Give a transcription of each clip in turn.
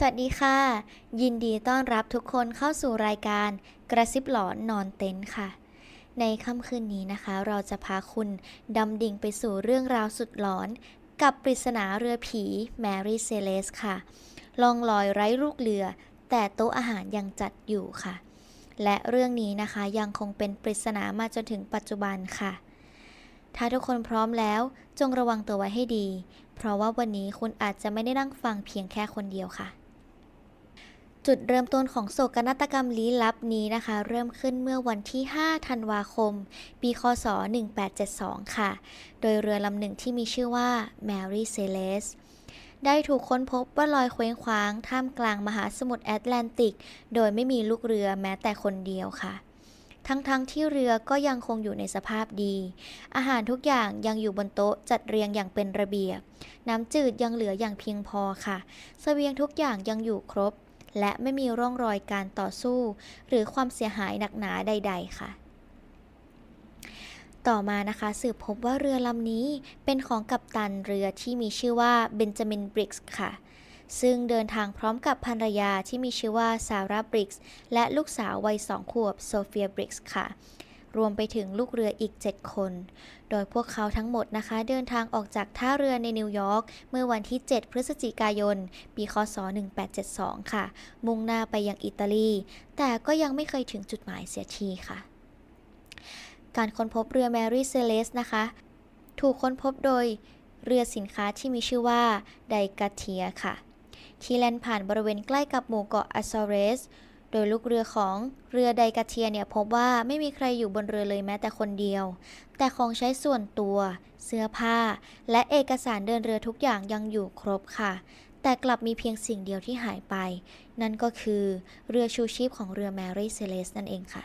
สวัสดีค่ะ ยินดีต้อนรับทุกคนเข้าสู่รายการกระซิบหลอนนอนเต็นท์ค่ะ ในค่ำคืนนี้นะคะ เราจะพาคุณดำดิ่งไปสู่เรื่องราวสุดหลอน กับปริศนาเรือผีแมรี่เซเลสค่ะลองลอยไร้ลูกเรือ แต่โต๊ะอาหารยังจัดอยู่ค่ะ และเรื่องนี้นะคะยังคงเป็นปริศนามาจนถึงปัจจุบันค่ะ ถ้าทุกคนพร้อมแล้วจงระวังตัวไว้ให้ดี เพราะว่าวันนี้คุณอาจจะไม่ได้นั่งฟังเพียงแค่คนเดียวค่ะ จุดเริ่มต้นของโศกนาฏกรรมลี้ลับนี้นะคะ เริ่มขึ้นเมื่อวันที่ 5 ธันวาคม ปีคศ 1872 ค่ะ โดยเรือลำหนึ่งที่มีชื่อว่า Mary Celeste ได้ถูกค้นพบว่าลอยเคว้งคว้าง ท่ามกลางมหาสมุทรแอตแลนติก โดยไม่มีลูกเรือแม้แต่คนเดียวค่ะ ทั้งๆทที่เรือก็ยังคงอยู่ในสภาพดี อาหารทุกอย่างยังอยู่บนโต๊ะจัดเรียงอย่างเป็นระเบียบ น้ำจืดยังเหลืออย่างเพียงพอค่ะเสบียงทุกอย่างยังอยู่ครบ และไม่มีร่องรอยการต่อสู้ หรือความเสียหายหนักหนาใด ๆ ค่ะ ต่อมานะคะสืบพบว่าเรือลำนี้เป็นของกัปตันเรือที่มีชื่อว่าเบนจามินบริกส์ค่ะซึ่งเดินทางพร้อมกับภรรยาที่มีชื่อว่าซาร่าบริกส์และลูกสาววัยสองขวบโซเฟียบริกส์ค่ะ รวมไปถึงลูกเรืออีก 7 คน โดยพวกเขาทั้งหมดนะคะ เดินทางออกจากท่าเรือในนิวยอร์กเมื่อวันที่ 7 พฤศจิกายน ปีคศ 1872 ค่ะ มุ่งหน้าไปยังอิตาลี แต่ก็ยังไม่เคยถึงจุดหมายเสียทีค่ะ การค้นพบเรือแมรี่เซเลสนะคะ ถูกค้นพบโดยเรือสินค้าที่มีชื่อว่าไดกาเทียค่ะ ที่แล่นผ่านบริเวณใกล้กับหมู่เกาะอัซอเรส โดยลูกเรือของเรือไดกาเทียเนี่ยพบว่าไม่มีใครอยู่บนเรือเลยแม้แต่คนเดียว แต่ของใช้ส่วนตัว เสื้อผ้า และเอกสารเดินเรือทุกอย่างยังอยู่ครบค่ะ แต่กลับมีเพียงสิ่งเดียวที่หายไป นั่นก็คือเรือชูชีพของเรือแมรี่เซเลสนั่นเองค่ะ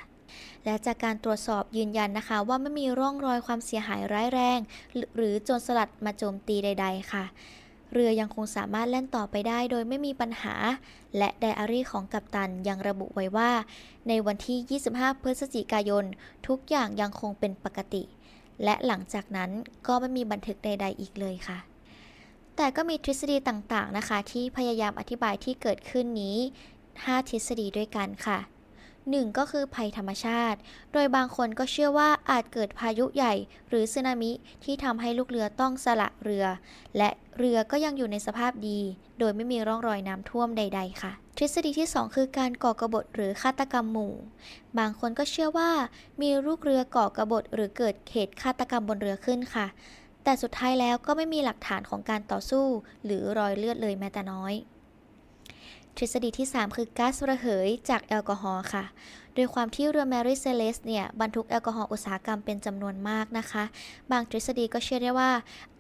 และจากการตรวจสอบยืนยันนะคะ ว่าไม่มีร่องรอยความเสียหายร้ายแรง หรือหรือโจรสลัดมาโจมตีใด ๆ ค่ะ เรือยังคงสามารถแล่นต่อไปได้โดยไม่มีปัญหา และไดอารี่ของกัปตันยังระบุไว้ว่า ในวันที่ 25 พฤศจิกายน ทุกอย่างยังคงเป็นปกติ และหลังจากนั้นก็ไม่มีบันทึกใด ๆ อีกเลยค่ะ แต่ก็มีทฤษฎีต่างๆนะคะ ที่พยายามอธิบายที่เกิดขึ้นนี้ 5 ทฤษฎีด้วยกันค่ะ หนึ่งก็คือภัยธรรมชาติ โดยบางคนก็เชื่อว่าอาจเกิดพายุใหญ่ หรือสึนามิที่ทำให้ลูกเรือต้องสละเรือ และเรือก็ยังอยู่ในสภาพดี โดยไม่มีร่องรอยน้ำท่วมใด ๆ ค่ะ ทฤษฎีที่ 2 คือการก่อกระบฏหรือฆาตกรรมหมู่ บางคนก็เชื่อว่า มีลูกเรือก่อกระบฏหรือเกิดเหตุฆาตกรรมบนเรือขึ้นค่ะ แต่สุดท้ายแล้วก็ไม่มีหลักฐานของการต่อสู้ หรือรอยเลือดเลยแม้แต่น้อย ทฤษฎีที่ 3 คือก๊าซระเหยจากแอลกอฮอล์ค่ะ โดยความที่เรือแมรี่เซเลสเนี่ยบรรทุกแอลกอฮอล์อุตสาหกรรมเป็นจำนวนมากนะคะ บางทฤษฎีก็เชื่อได้ว่า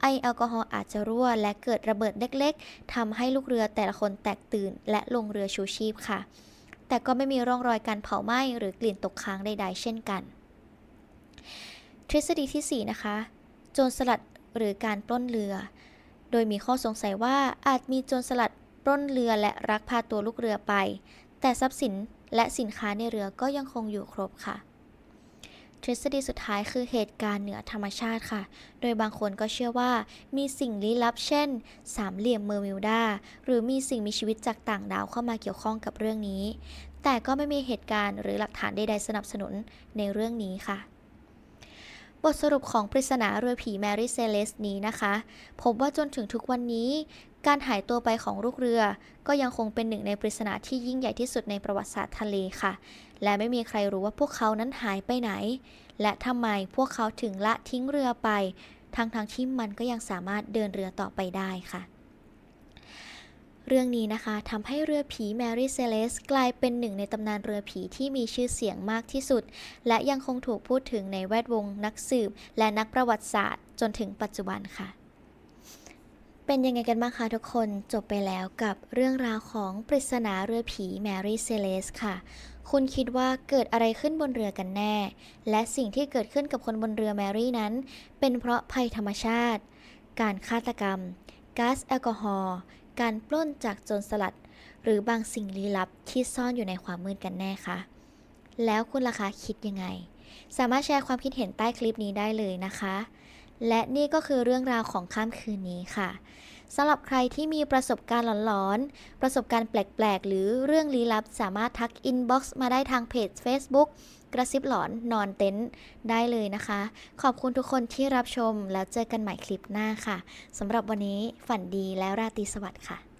ไอแอลกอฮอล์อาจจะรั่วและเกิดระเบิดเล็กๆทำให้ลูกเรือแต่ละคนแตกตื่น และลงเรือชูชีพค่ะ แต่ก็ไม่มีร่องรอยการเผาไหม้หรือกลิ่นตกค้างใดๆ เช่นกัน ทฤษฎีที่ 4 นะคะ โจรสลัดหรือการปล้นเรือ โดยมีข้อสงสัยว่าอาจมีโจรสลัด ปล้นเรือและรักพาตัวลูกเรือไป แต่ทรัพย์สินและสินค้าในเรือก็ยังคงอยู่ครบค่ะ ทฤษฎีสุดท้ายคือเหตุการณ์เหนือธรรมชาติค่ะ โดยบางคนก็เชื่อว่ามีสิ่งลี้ลับเช่น สามเหลี่ยมเมอร์มิวดา หรือมีสิ่งมีชีวิตจากต่างดาวเข้ามาเกี่ยวข้องกับเรื่องนี้ แต่ก็ไม่มีเหตุการณ์หรือหลักฐานใดๆสนับสนุนในเรื่องนี้ค่ะบทสรุปของปริศนาเรือผีแมรี่เซเลสนี้นะคะ พบว่าจนถึงทุกวันนี้ การหายตัวไปของลูกเรือ ก็ยังคงเป็นหนึ่งในปริศนาที่ยิ่งใหญ่ที่สุดในประวัติศาสตร์ทะเลค่ะ และไม่มีใครรู้ว่าพวกเขานั้นหายไปไหน และทำไมพวกเขาถึงละทิ้งเรือไป ทั้งๆทที่มันก็ยังสามารถเดินเรือต่อไปได้ค่ะเรื่องนี้นะคะทำให้เรือผีแมรี่เซเลสกลายเป็นหนึ่งในตำนานเรือผีที่มีชื่อเสียงมากที่สุด และยังคงถูกพูดถึงในแวดวงนักสืบ และนักประวัติศาสตร์ จนถึงปัจจุบันค่ะ เป็นยังไงกันบ้างคะทุกคนจบไปแล้วกับเรื่องราวของปริศนาเรือผีแมรี่เซเลสค่ะ คุณคิดว่าเกิดอะไรขึ้นบนเรือกันแน่ และสิ่งที่เกิดขึ้นกับคนบนเรือแมรี่นั้น เป็นเพราะภัยธรรมชาติ การฆาตกรรมก๊าซแอลกอฮอล์การปล้นจากโจรสลัด หรือบางสิ่งลี้ลับที่ซ่อนอยู่ในความมืดกันแน่คะแล้วคุณล่ะคะคิดยังไง สามารถแชร์ความคิดเห็นใต้คลิปนี้ได้เลยนะคะ และนี่ก็คือเรื่องราวของค่ำคืนนี้ค่ะสำหรับใครที่มีประสบการณ์หลอนๆ ประสบการณ์แปลกๆ หรือเรื่องลี้ลับสามารถทักอินบ็อกซ์มาได้ทางเพจ Facebook กระซิบหลอนนอนเต็นท์ได้เลยนะคะ ขอบคุณทุกคนที่รับชมแล้วเจอกันใหม่คลิปหน้าค่ะสำหรับวันนี้ฝันดีแล้วราตรีสวัสดิ์ค่ะ